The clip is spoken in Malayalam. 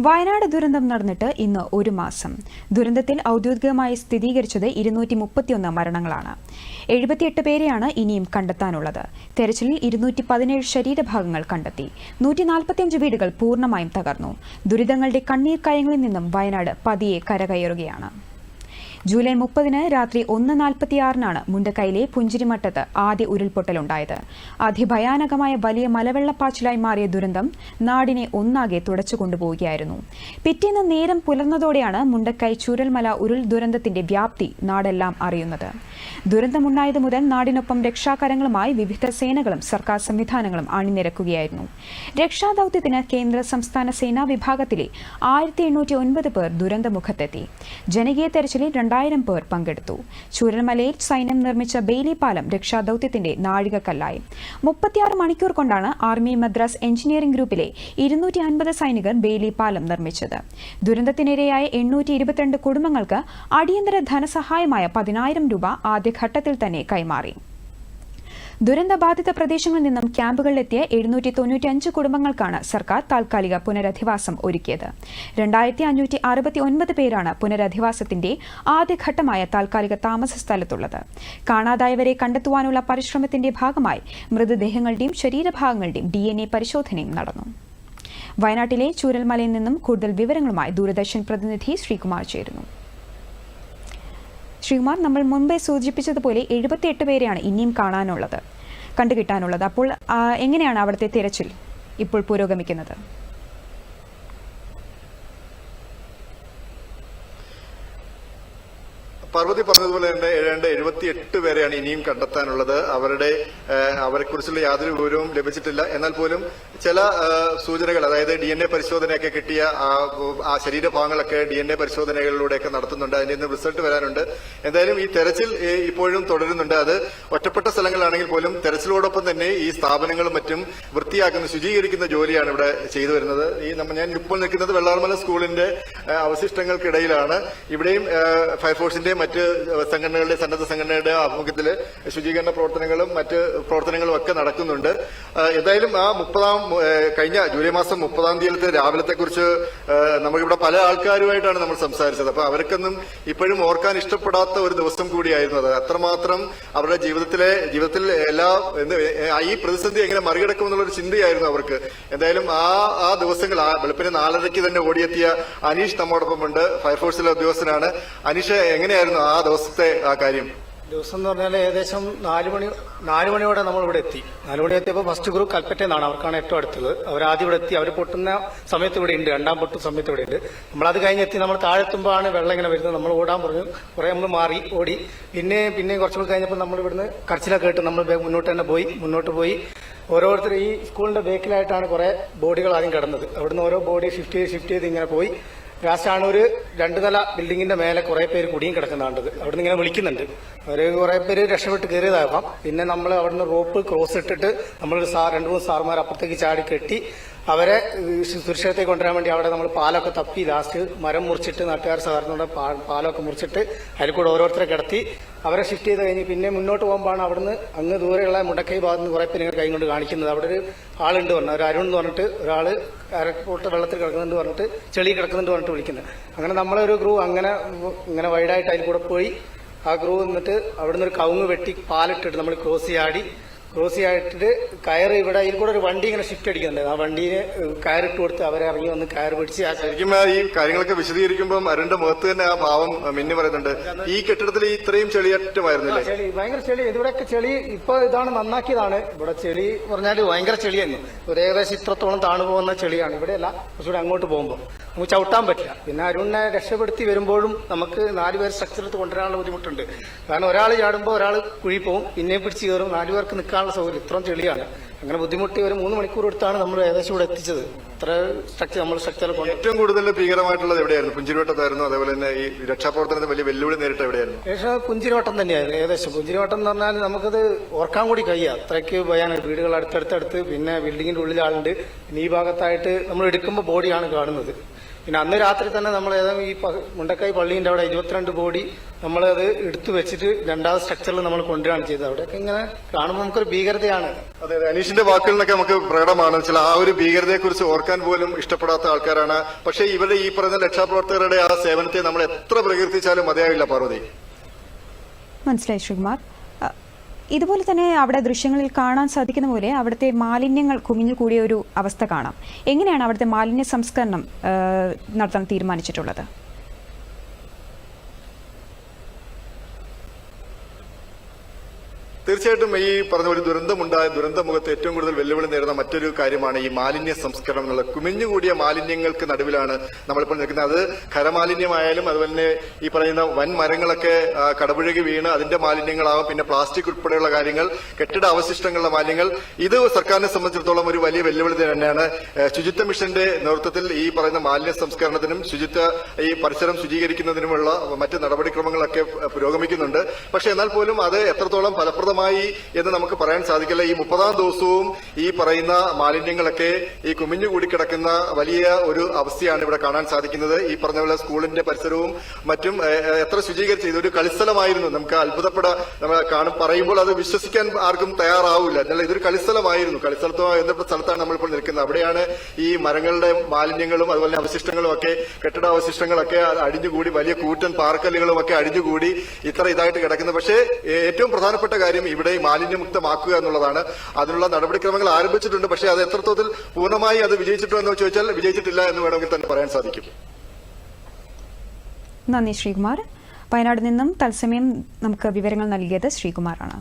വയനാട് ദുരന്തം നടന്നിട്ട് ഇന്ന് ഒരു മാസം. ദുരന്തത്തിൽ ഔദ്യോഗികമായി സ്ഥിരീകരിച്ചത് ഇരുന്നൂറ്റി മുപ്പത്തിയൊന്ന് മരണങ്ങളാണ്. എഴുപത്തിയെട്ട് പേരെയാണ് ഇനിയും കണ്ടെത്താനുള്ളത്. തെരച്ചിലിൽ ഇരുന്നൂറ്റി പതിനേഴ് ശരീരഭാഗങ്ങൾ കണ്ടെത്തി. നൂറ്റി നാൽപ്പത്തിയഞ്ച് വീടുകൾ പൂർണമായും തകർന്നു. ദുരിതങ്ങളുടെ കണ്ണീർ കയങ്ങളിൽ നിന്നും വയനാട് പതിയെ കരകയറുകയാണ്. ജൂലൈ മുപ്പതിന് രാത്രി ഒന്ന് നാൽപ്പത്തിയാറിനാണ് മുണ്ടക്കൈയിലെ പുഞ്ചിരിമട്ടത്ത് ആദ്യ ഉരുൾപൊട്ടലുണ്ടായത്. അതിഭയാനകമായ വലിയ മലവെള്ളപ്പാച്ചിലായി മാറിയ ദുരന്തം നാടിനെ ഒന്നാകെ തുടച്ചുകൊണ്ടുപോവുകയായിരുന്നു പിറ്റേന്ന് നേരം പുലർന്നതോടെയാണ് മുണ്ടക്കൈ ചുരൽമല ഉരുൾ ദുരന്തത്തിന്റെ വ്യാപ്തി നാടെല്ലാം അറിയുന്നത്. ദുരന്തമുണ്ടായത് മുതൽ നാടിനൊപ്പം രക്ഷാകരങ്ങളുമായി വിവിധ സേനകളും സർക്കാർ സംവിധാനങ്ങളും അണിനിരക്കുകയായിരുന്നു. രക്ഷാദൌത്യത്തിന് കേന്ദ്ര സംസ്ഥാന സേനാ വിഭാഗത്തിലെ ആയിരത്തി എണ്ണൂറ്റി ഒൻപത് പേർ ദുരന്തമുഖത്തെത്തി. ജനകീയ തെരച്ചിലിൽ രണ്ടായിരം പേർ പങ്കെടുത്തു. ചൂരൽമലയിൽ സൈന്യം നിർമ്മിച്ച ബെയിലി പാലം രക്ഷാദൌത്യത്തിന്റെ നാഴികക്കല്ലായി. മുപ്പത്തിയാറ് മണിക്കൂർ കൊണ്ടാണ് ആർമി മദ്രാസ് എഞ്ചിനീയറിംഗ് ഗ്രൂപ്പിലെ ഇരുന്നൂറ്റി അൻപത് സൈനികർ ബെയിലി പാലം നിർമ്മിച്ചത്. ദുരന്തത്തിനിരയായ എണ്ണൂറ്റി ഇരുപത്തിരണ്ട് കുടുംബങ്ങൾക്ക് അടിയന്തര ധനസഹായമായ പതിനായിരം രൂപ ആദ്യഘട്ടത്തിൽ തന്നെ കൈമാറി. ദുരന്തബാധിത പ്രദേശങ്ങളിൽ നിന്നും ക്യാമ്പുകളിലെത്തിയ എഴുന്നൂറ്റി തൊണ്ണൂറ്റിയഞ്ച് കുടുംബങ്ങൾക്കാണ് സർക്കാർ താൽക്കാലിക പുനരധിവാസം ഒരുക്കിയത്. രണ്ടായിരത്തി അഞ്ഞൂറ്റി അറുപത്തി ഒൻപത് പേരാണ് പുനരധിവാസത്തിന്റെ ആദ്യഘട്ടമായ താൽക്കാലിക താമസ സ്ഥലത്തുള്ളത്. കാണാതായവരെ കണ്ടെത്തുവാനുള്ള പരിശ്രമത്തിന്റെ ഭാഗമായി മൃതദേഹങ്ങളുടെയും ശരീരഭാഗങ്ങളുടെയും ഡി എൻ എ പരിശോധനയും നടന്നു. വയനാട്ടിലെ ചൂരൽമലയിൽ നിന്നും കൂടുതൽ വിവരങ്ങളുമായി ദൂരദർശൻ പ്രതിനിധി ശ്രീകുമാർ ചേരുന്നു. ശ്രീകുമാർ നമ്മൾ മുൻപേ സൂചിപ്പിച്ചതുപോലെ എഴുപത്തിയെട്ട് പേരെയാണ് ഇനിയും കാണാനുള്ളത് കണ്ടുകിട്ടാനുള്ളത്. അപ്പോൾ എങ്ങനെയാണ് അവിടുത്തെ തിരച്ചിൽ ഇപ്പോൾ പുരോഗമിക്കുന്നത് പാർവതി പറഞ്ഞതുപോലെ തന്നെ എട്ട് പേരെയാണ് ഇനിയും കണ്ടെത്താനുള്ളത്. അവരുടെ അവരെക്കുറിച്ചുള്ള യാതൊരു വിവരവും ലഭിച്ചിട്ടില്ല. എന്നാൽ പോലും ചില സൂചനകൾ അതായത് ഡി എൻ എ പരിശോധനയൊക്കെ കിട്ടിയ ആ, ശരീരഭാഗങ്ങളൊക്കെ ഡി എൻ എ പരിശോധനകളിലൂടെയൊക്കെ നടത്തുന്നുണ്ട്. അതിന്റെ നിന്ന് റിസൾട്ട് വരാനുണ്ട്. എന്തായാലും ഈ തെരച്ചിൽ ഇപ്പോഴും തുടരുന്നുണ്ട്. അത് ഒറ്റപ്പെട്ട സ്ഥലങ്ങളാണെങ്കിൽ പോലും തെരച്ചിലോടൊപ്പം തന്നെ ഈ സ്ഥാപനങ്ങളും മറ്റും വൃത്തിയാക്കുന്ന ശുചീകരിക്കുന്ന ജോലിയാണ് ഇവിടെ ചെയ്തു വരുന്നത്. ഈ നമ്മൾ ഞാൻ ഇപ്പോൾ നിൽക്കുന്നത് വെള്ളാർമല സ്കൂളിന്റെ അവശിഷ്ടങ്ങൾക്കിടയിലാണ്. ഇവിടെയും ഫയർഫോഴ്സിന്റെയും മറ്റ് സംഘടനകളുടെ സന്നദ്ധ സംഘടനയുടെ ആഭിമുഖ്യത്തിൽ ശുചീകരണ പ്രവർത്തനങ്ങളും മറ്റ് പ്രവർത്തനങ്ങളും ഒക്കെ നടക്കുന്നുണ്ട്. എന്തായാലും ആ മുപ്പതാം കഴിഞ്ഞ ജൂലൈ മാസം മുപ്പതാം തീയതിയിലത്തെ രാവിലത്തെ കുറിച്ച് നമുക്കിവിടെ പല ആൾക്കാരുമായിട്ടാണ് നമ്മൾ സംസാരിച്ചത്. അപ്പൊ അവർക്കൊന്നും ഇപ്പോഴും ഓർക്കാൻ ഇഷ്ടപ്പെടാത്ത ഒരു ദിവസം കൂടിയായിരുന്നു അത്. അത്രമാത്രം അവരുടെ ജീവിതത്തിലെ ജീവിതത്തിൽ എല്ലാ ഈ പ്രതിസന്ധി എങ്ങനെ മറികടക്കും എന്നുള്ള ഒരു ചിന്തയായിരുന്നു അവർക്ക്. എന്തായാലും ആ ആ ദിവസങ്ങൾ ആ വെളുപ്പിന് നാലരയ്ക്ക് തന്നെ ഓടിയെത്തിയ അനീഷ് നമ്മോടൊപ്പമുണ്ട്. ഫയർഫോഴ്സിലെ ഉദ്യോഗസ്ഥനാണ്. അനീഷ് എങ്ങനെയായിരുന്നു ആ ദിവസത്തെ ആ കാര്യം? ദിവസം എന്ന് പറഞ്ഞാൽ ഏകദേശം നാല് മണി നാല് മണിയോടെ നമ്മൾ ഇവിടെ എത്തി. നാല് മണി എത്തിയപ്പോൾ ഫസ്റ്റ് ഗ്രൂപ്പ് കൽപ്പറ്റയിൽ നിന്നാണ് അവർക്കാണ് ഏറ്റവും അടുത്തത്. അവർ ആദ്യം ഇവിടെ എത്തി. അവർ പൊട്ടുന്ന സമയത്ത് ഇവിടെ ഉണ്ട്. രണ്ടാം പൊട്ടുന്ന സമയത്ത് ഇവിടെ ഉണ്ട്. നമ്മളത് കഴിഞ്ഞെത്തി നമ്മൾ താഴെത്തുമ്പോഴാണ് വെള്ളം ഇങ്ങനെ വരുന്നത്. നമ്മൾ ഓടാൻ പറഞ്ഞു. കുറേ നമ്മൾ മാറി ഓടി. പിന്നെ പിന്നെ കുറച്ചും കൂടി കഴിഞ്ഞപ്പോൾ നമ്മൾ ഇവിടുന്ന് കരച്ചിലൊക്കെ കേട്ട് നമ്മൾ മുന്നോട്ട് തന്നെ പോയി. മുന്നോട്ട് പോയി. ഓരോരുത്തർ ഈ സ്കൂളിന്റെ ബേക്കിലായിട്ടാണ് കുറേ ബോഡികൾ ആദ്യം കിടന്നത്. അവിടുന്ന് ഓരോ ബോഡി ഷിഫ്റ്റ് ചെയ്ത് ഷിഫ്റ്റ് ചെയ്ത് ഇങ്ങനെ പോയി. ലാസ്റ്റാണ് രണ്ട് നില ബിൽഡിങ്ങിന്റെ മേലെ കുറെ പേര് കുടിയും കിടക്കുന്നുണ്ട്. അവിടുന്ന് ഇങ്ങനെ വിളിക്കുന്നുണ്ട്. അവർ കുറെ പേര് രക്ഷപ്പെട്ട് കയറിയതാകാം പിന്നെ നമ്മൾ അവിടുന്ന് റോപ്പ് ക്രോസ് ഇട്ടിട്ട് നമ്മൾ സാർ രണ്ടു മൂന്ന് സാർമാർ അപ്പുറത്തേക്ക് ചാടി കെട്ടി അവരെ സുരക്ഷിതത്തെ കൊണ്ടുവരാൻ വേണ്ടി അവിടെ നമ്മൾ പാലൊക്കെ തപ്പി ലാസ്റ്റ് മരം മുറിച്ചിട്ട് നാട്ടുകാർ സാറിനോട് പാലൊക്കെ മുറിച്ചിട്ട് അതിൽ കൂടെ ഓരോരുത്തരെ കിടത്തി അവരെ ഷിഫ്റ്റ് ചെയ്ത് കഴിഞ്ഞ് പിന്നെ മുന്നോട്ട് പോകുമ്പോഴാണ് അവിടുന്ന് അങ്ങ് ദൂരെയുള്ള മുണ്ടക്കൈ ഭാഗത്ത് നിന്ന് കുറെ പേര് കൈ കൊണ്ട് കാണിക്കുന്നത്. അവിടെ ഒരു ആളുണ്ട് പറഞ്ഞു. ഒരു അരുൺ എന്ന് പറഞ്ഞിട്ട് ഒരാൾ അരക്കൂട്ട് വെള്ളത്തിൽ കിടക്കുന്നുണ്ട് പറഞ്ഞിട്ട് ചെളി കിടക്കുന്നുണ്ട് പറഞ്ഞിട്ട് വിളിക്കുന്നത്. അങ്ങനെ നമ്മളൊരു ഗ്രൂ അങ്ങനെ ഇങ്ങനെ വൈഡായിട്ട് അതിൽ കൂടെ പോയി. ആ ഗ്രൂ എന്നിട്ട് അവിടുന്ന് ഒരു കവുങ്ങ് വെട്ടി പാലിട്ടിട്ട് നമ്മൾ ക്രോസ് ചാടി ക്രോസ് ആയിട്ട് കയറ് ഇവിടെ ഇതിൽ കൂടെ ഒരു വണ്ടി ഇങ്ങനെ ഷിഫ്റ്റ് അടിക്കുന്നുണ്ട്. ആ വണ്ടിയെ കയറിട്ട് കൊടുത്ത് അവരെ ഇറങ്ങി വന്ന് കയർ പിടിച്ച് ശരിക്കും ഈ കാര്യങ്ങളൊക്കെ വിശദീകരിക്കുമ്പോൾ അരുണിന്റെ മുഖത്ത് തന്നെ ആ ഭാവം മിന്നി പറയുന്നുണ്ട്. ഈ കെട്ടിടത്തിൽ ഇത്രയും ചെളിയറ്റമായിരുന്നില്ലേ? ചെളി ഭയങ്കര ചെളി. ഇവിടെയൊക്കെ ചെളി ഇപ്പൊ ഇതാണ് നന്നാക്കിയതാണ്. ഇവിടെ ചെളി പറഞ്ഞാൽ ഭയങ്കര ചെളിയായിരുന്നു. ഒരു ഏകദേശം ഇത്രത്തോളം താണു പോകുന്ന ചെളിയാണ്. ഇവിടെയല്ല കുറച്ചുകൂടെ അങ്ങോട്ട് പോകുമ്പോൾ നമുക്ക് ചവിട്ടാൻ പറ്റില്ല. പിന്നെ അരുണിനെ രക്ഷപ്പെടുത്തി വരുമ്പോഴും നമുക്ക് നാലുപേർ എടുത്ത് കൊണ്ടുവരാനുള്ള ബുദ്ധിമുട്ടുണ്ട്. കാരണം ഒരാൾ ചാടുമ്പോൾ ഒരാൾ കുഴി പോകും പിന്നെയും പിടിച്ച് കയറും. നാലുപേർക്ക് നിൽക്കാനുള്ള സൗകര്യം ഇത്രയും ചെളിയാണ് അങ്ങനെ ബുദ്ധിമുട്ടി ഒരു മൂന്ന് മണിക്കൂർ എടുത്താണ് നമ്മൾ ഏകദേശം ഇവിടെ എത്തിച്ചത്. ഇത്ര സ്ട്രക്ചർ നമ്മൾ സ്ട്രക്ചർ കൊണ്ട് ഏറ്റവും കൂടുതൽ ഭീകരമായിട്ടുള്ളത് എവിടെയായിരുന്നു? പുഞ്ചിരിവട്ടത്തായിരുന്നു അതേപോലെ തന്നെ ഈ രക്ഷാപ്രവർത്തനത്തിന് വലിയ വെല്ലുവിളി നേരിട്ട് എവിടെയായിരുന്നു? ഏകദേശം പുഞ്ചിരിവട്ടം തന്നെയായിരുന്നു ഏകദേശം. പുഞ്ചിരിവട്ടം എന്ന് പറഞ്ഞാൽ നമുക്കത് ഓർക്കാൻ കൂടി കഴിയുക അത്രയ്ക്ക് ഭയാണ് വീടുകൾ അടുത്തടുത്തടുത്ത് പിന്നെ ബിൽഡിങ്ങിന്റെ ഉള്ളിൽ ആളുണ്ട്. പിന്നെ ഈ ഭാഗത്തായിട്ട് നമ്മൾ എടുക്കുമ്പോൾ ബോഡിയാണ് കാണുന്നത്. പിന്നെ അന്ന് രാത്രി തന്നെ നമ്മൾ ഏതെങ്കിലും ഈ മുണ്ടക്കായ് പള്ളീന്റെ പള്ളീന്റെ അവിടെ ഇരുപത്തിരണ്ട് ബോഡി നമ്മളത് എടുത്തു വെച്ചിട്ട് രണ്ടാമത് സ്ട്രക്ചറിൽ നമ്മൾ കൊണ്ടുവരാണ് ചെയ്തത്. അവിടെ ഇങ്ങനെ കാണുമ്പോൾ നമുക്കൊരു ഭീകരതയാണ്. അതെ അതെ. അനീഷിന്റെ വാക്കുകളിൽ നിന്നൊക്കെ നമുക്ക് പ്രകടമാണ്. ചില ആ ഒരു ഭീകരതയെ കുറിച്ച് ഓർക്കാൻ പോലും ഇഷ്ടപ്പെടാത്ത ആൾക്കാരാണ്. പക്ഷേ ഇവരുടെ ഈ പറയുന്ന രക്ഷാപ്രവർത്തകരുടെ ആ സേവനത്തെ നമ്മൾ എത്ര പ്രകീർത്തിച്ചാലും മതിയാവില്ല പാർവതി. മനസ്സിലായി ശ്രീകുമാർ. ഇതുപോലെ തന്നെ അവിടെ ദൃശ്യങ്ങളിൽ കാണാൻ സാധിക്കുന്ന പോലെ അവിടുത്തെ മാലിന്യങ്ങൾ കുമിഞ്ഞു കൂടിയ ഒരു അവസ്ഥ കാണാം. എങ്ങനെയാണ് അവിടുത്തെ മാലിന്യ സംസ്കരണം നടത്താൻ തീരുമാനിച്ചിട്ടുള്ളത്? തീർച്ചയായിട്ടും ഈ പറഞ്ഞ ഒരു ദുരന്തമുണ്ടായ ദുരന്തമുഖത്ത് ഏറ്റവും കൂടുതൽ വെല്ലുവിളി നേരിടുന്ന മറ്റൊരു കാര്യമാണ് ഈ മാലിന്യ സംസ്കരണം എന്നുള്ള കുമിഞ്ഞുകൂടിയ മാലിന്യങ്ങൾക്ക് നടുവിലാണ് നമ്മളിപ്പോൾ നിൽക്കുന്നത്. അത് ഖരമാലിന്യമായാലും അതുപോലെ തന്നെ ഈ പറയുന്ന വൻ മരങ്ങളൊക്കെ കടപുഴകി വീണ് അതിന്റെ മാലിന്യങ്ങളാവും. പിന്നെ പ്ലാസ്റ്റിക് ഉൾപ്പെടെയുള്ള കാര്യങ്ങൾ കെട്ടിട അവശിഷ്ടങ്ങളുടെ മാലിന്യങ്ങൾ. ഇത് സർക്കാരിനെ സംബന്ധിച്ചിടത്തോളം ഒരു വലിയ വെല്ലുവിളി തന്നെയാണ്. ശുചിത്വ മിഷന്റെ നേതൃത്വത്തിൽ ഈ പറയുന്ന മാലിന്യ സംസ്കരണത്തിനും ശുചിത്വ ഈ പരിസരം ശുചീകരിക്കുന്നതിനുമുള്ള മറ്റ് നടപടിക്രമങ്ങളൊക്കെ പുരോഗമിക്കുന്നുണ്ട്. പക്ഷേ എന്നാൽ പോലും അത് എത്രത്തോളം ഫലപ്രദമായി എന്ന് നമുക്ക് പറയാൻ സാധിക്കില്ല. ഈ മുപ്പതാം ദിവസവും ഈ പറയുന്ന മാലിന്യങ്ങളൊക്കെ ഈ കുമിഞ്ഞുകൂടി കിടക്കുന്ന വലിയ ഒരു അവസ്ഥയാണ് ഇവിടെ കാണാൻ സാധിക്കുന്നത്. ഈ പറഞ്ഞ പോലെ സ്കൂളിന്റെ പരിസരവും മറ്റും എത്ര ശുചീകരിച്ച് ഇതൊരു കളിസ്ഥലമായിരുന്നു. നമുക്ക് അത്ഭുതപ്പെട നമ്മൾ പറയുമ്പോൾ അത് വിശ്വസിക്കാൻ ആർക്കും തയ്യാറാവില്ല. എന്നാൽ ഇതൊരു കളിസ്ഥലമായിരുന്നു. കളിസ്ഥലത്തുമായി ബന്ധപ്പെട്ട സ്ഥലത്താണ് നമ്മളിപ്പോൾ നിൽക്കുന്നത്. അവിടെയാണ് ഈ മരങ്ങളുടെ മാലിന്യങ്ങളും അതുപോലെ അവശിഷ്ടങ്ങളും ഒക്കെ കെട്ടിട അവശിഷ്ടങ്ങളൊക്കെ അടിഞ്ഞുകൂടി വലിയ കൂറ്റൻ പാർക്കല്ലുകളും ഒക്കെ അടിഞ്ഞുകൂടി ഇത്ര ഇതായിട്ട് കിടക്കുന്നത് പക്ഷേ ഏറ്റവും പ്രധാനപ്പെട്ട കാര്യം ഇവിടെ മാലിന്യമുക്തമാക്കുക എന്നുള്ളതാണ്. അതിനുള്ള നടപടിക്രമങ്ങൾ ആരംഭിച്ചിട്ടുണ്ട്. പക്ഷേ അത് എത്രത്തോതിൽ പൂർണമായി അത് വിജയിച്ചിട്ടുണ്ടോ എന്ന് ചോദിച്ചാൽ വിജയിച്ചിട്ടില്ല എന്ന് വേണമെങ്കിൽ തന്നെ പറയാൻ സാധിക്കും. നന്ദി ശ്രീകുമാർ. വയനാട് നിന്നും തത്സമയം നമുക്ക് വിവരങ്ങൾ നൽകിയത് ശ്രീകുമാറാണ്.